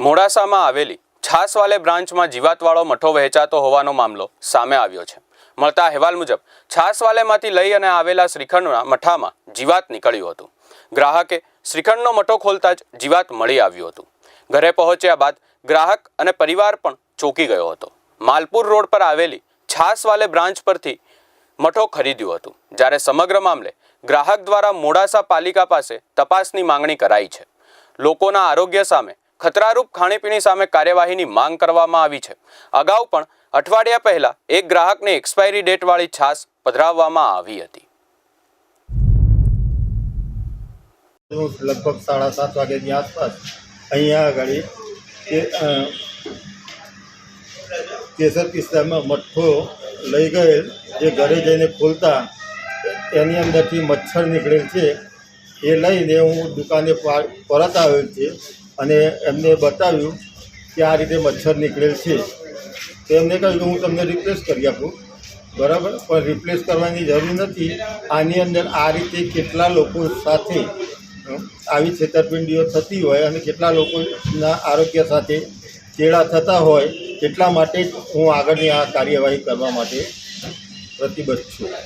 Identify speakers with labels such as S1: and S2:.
S1: મોડાસામાં આવેલી છાસવાલે બ્રાન્ચમાં જીવાતવાળો મઠો વહેંચાતો હોવાનો મામલો સામે આવ્યો છે. મળતા અહેવાલ મુજબ, છાસવાલેમાંથી લઈ અને આવેલા શ્રીખંડના મઠામાં જીવાત નીકળ્યું હતું. ગ્રાહકે શ્રીખંડનો મઠો ખોલતા જ જીવાત મળી આવ્યું હતું. ઘરે પહોંચ્યા બાદ ગ્રાહક અને પરિવાર પણ ચોંકી ગયો હતો. માલપુર રોડ પર આવેલી છાસવાલે બ્રાન્ચ પરથી મઠો ખરીદ્યું હતું, જ્યારે સમગ્ર મામલે ગ્રાહક દ્વારા મોડાસા પાલિકા પાસે તપાસની માંગણી કરાઈ છે. લોકોના આરોગ્ય સામે ખતરારૂપ ખાણીપીણી સામે કાર્યવાહીની માંગ કરવામાં આવી છે. અગાઉ પણ અઠવાડિયા પહેલા એક ગ્રાહકને એક્સપાયરી ડેટવાળી છાશ પધરાવવામાં આવી હતી.
S2: લગભગ સાડા સાત વાગ્યાની આસપાસ અહીંયા આગળ કેસર પિસ્તામાં મઠ્ઠો લઈ ગયેલ, જે ઘરે જઈને ખોલતા એની અંદરથી મચ્છર નીકળેલ છે. એ લઈને હું દુકાને પરત આવેલ છે. અને એમને બતાવ્યું કે આ રીતે મચ્છર નીકળેલ છે. તો એમને કહ્યું કે હું તમને રિપ્લેસ કરી આપું. બરાબર? પણ રિપ્લેસ કરવાની જરૂર નથી. આની અંદર આ રીતે કેટલા લોકો સાથે આવી છેતરપિંડીઓ થતી હોય અને કેટલા લોકોના આરોગ્ય સાથે ચેડા થતા હોય, એટલા માટે હું આગળની આ કાર્યવાહી કરવા માટે પ્રતિબદ્ધ છું.